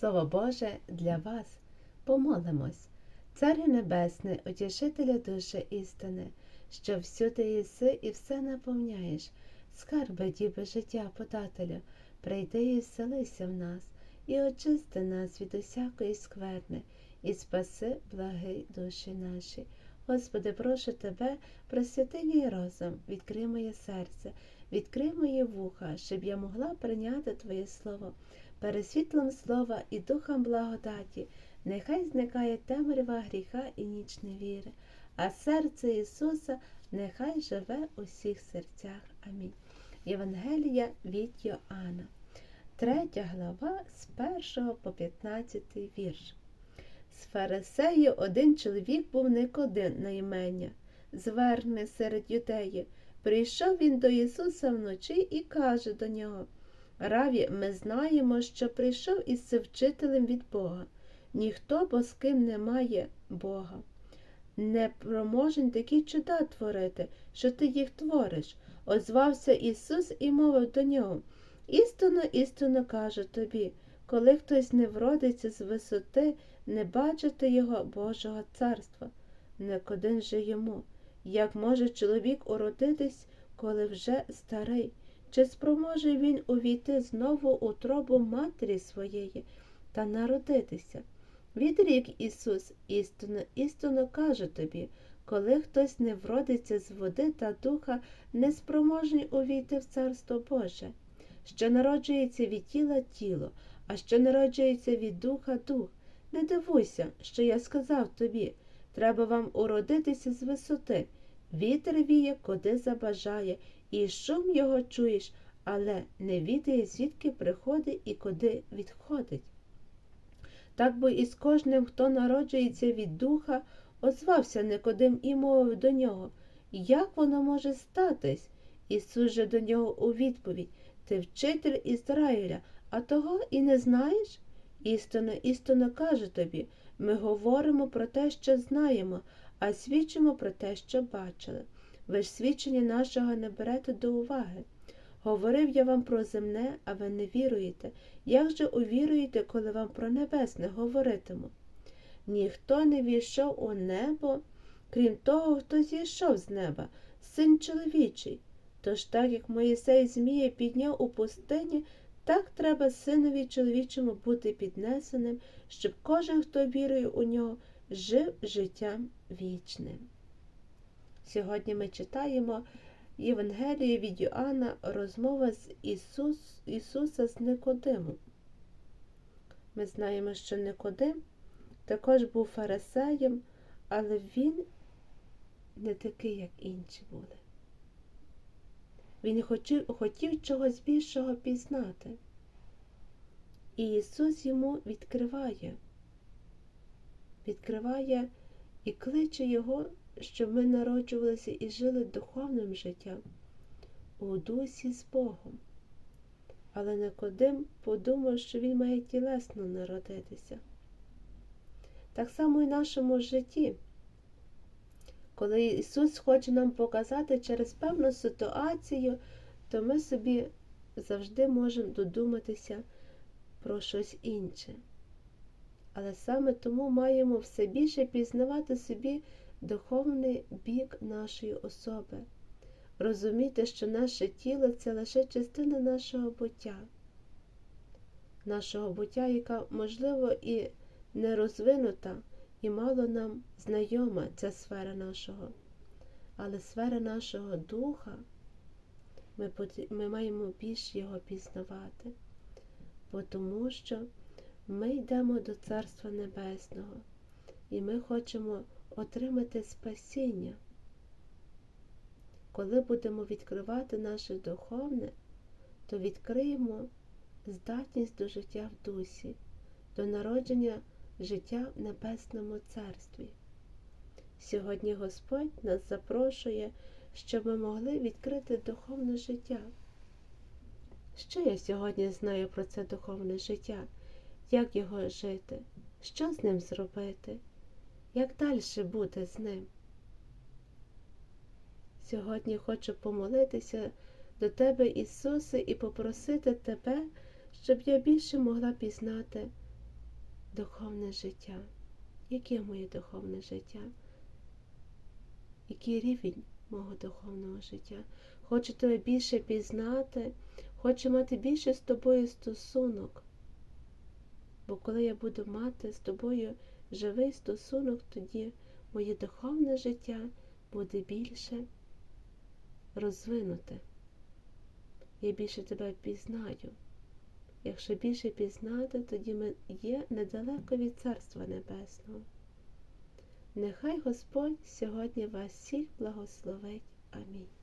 Слово Боже для вас. Помолимось. Царю Небесний, утішителя душі істини, що всюди єси і все наповняєш, скарби діби життя подателю, прийди і вселися в нас, і очисти нас від усякої скверни, і спаси благи душі наші. Господи, прошу Тебе, просвяти мій розум, відкрий моє серце, відкрий моє вуха, щоб я могла прийняти Твоє Слово. Перед світлом слова і духом благодаті, нехай зникає темрява гріха і ніч невіри, а серце Ісуса нехай живе у всіх серцях. Амінь. Євангелія від Йоанна, 3 глава з 1 по 15 вірш. З фарисею один чоловік був Никодим на імення, зверхне серед юдеї. Прийшов він до Ісуса вночі і каже до нього Раві, ми знаємо, що прийшов із вчителем від Бога. Ніхто бо з ким не має Бога. Не проможень такі чуда творити, що ти їх твориш. Озвався Ісус і мовив до нього Істинно, істинно кажу тобі, коли хтось не вродиться з висоти, не бачити його Божого царства. Никодим же йому, як може чоловік уродитись, коли вже старий? Чи спроможе він увійти знову у тробу матері своєї та народитися? Відрік Ісус, істинно, істинно каже тобі, коли хтось не вродиться з води та духа, не спроможний увійти в Царство Боже, що народжується від тіла тіло, а що народжується від духа дух. Не дивуйся, що я сказав тобі. Треба вам уродитися з висоти. Вітер віє, куди забажає, і шум його чуєш, але не відає, звідки приходить і куди відходить. Так бо і з кожним, хто народжується від духа, озвався Никодим і мовив до нього, як воно може статись? Ісус же до нього у відповідь Ти вчитель Ізраїля, а того і не знаєш? Істинно, істинно кажу тобі, ми говоримо про те, що знаємо, а свідчимо про те, що бачили. Ви ж свідчення нашого не берете до уваги. Говорив я вам про земне, а ви не віруєте. Як же увіруєте, коли вам про небесне говоритиму? Ніхто не війшов у небо, крім того, хто зійшов з неба, син чоловічий. Тож так як Моїсей Змія підняв у пустині, так треба синові чоловічому бути піднесеним, щоб кожен, хто вірує у нього, жив життям вічним. Сьогодні ми читаємо Євангелію від Йоанна розмова з Ісус, Ісуса з Никодимом. Ми знаємо, що Никодим також був фарисеєм, але він не такий, як інші були. Він хотів, хотів чогось більшого пізнати. І Ісус йому відкриває, відкриває і кличе Його, щоб ми народжувалися і жили духовним життям у дусі з Богом. Але Никодим подумав, що він має тілесно народитися. Так само і в нашому житті. Коли Ісус хоче нам показати через певну ситуацію, то ми собі завжди можемо додуматися про щось інше. Але саме тому маємо все більше пізнавати собі духовний бік нашої особи, розуміти, що наше тіло це лише частина нашого буття, нашого буття, яка, можливо, і не розвинута, і мало нам знайома ця сфера нашого. Але сфера нашого духа, ми, ми маємо більше його пізнавати, тому що ми йдемо до Царства Небесного, і ми хочемо отримати спасіння. Коли будемо відкривати наше духовне, то відкриємо здатність до життя в дусі, до народження життя в Небесному Царстві. Сьогодні Господь нас запрошує, щоб ми могли відкрити духовне життя. Що я сьогодні знаю про це духовне життя? Як його жити? Що з ним зробити? Як далі бути з ним? Сьогодні хочу помолитися до Тебе, Ісусе, і попросити Тебе, щоб я більше могла пізнати духовне життя. Яке моє духовне життя? Який рівень мого духовного життя? Хочу тебе більше пізнати, хочу мати більше з тобою стосунок. Бо коли я буду мати з тобою живий стосунок, тоді моє духовне життя буде більше розвинуте. Я більше тебе пізнаю. Якщо більше пізнати, тоді ми є недалеко від Царства Небесного. Нехай Господь сьогодні вас всіх благословить. Амінь.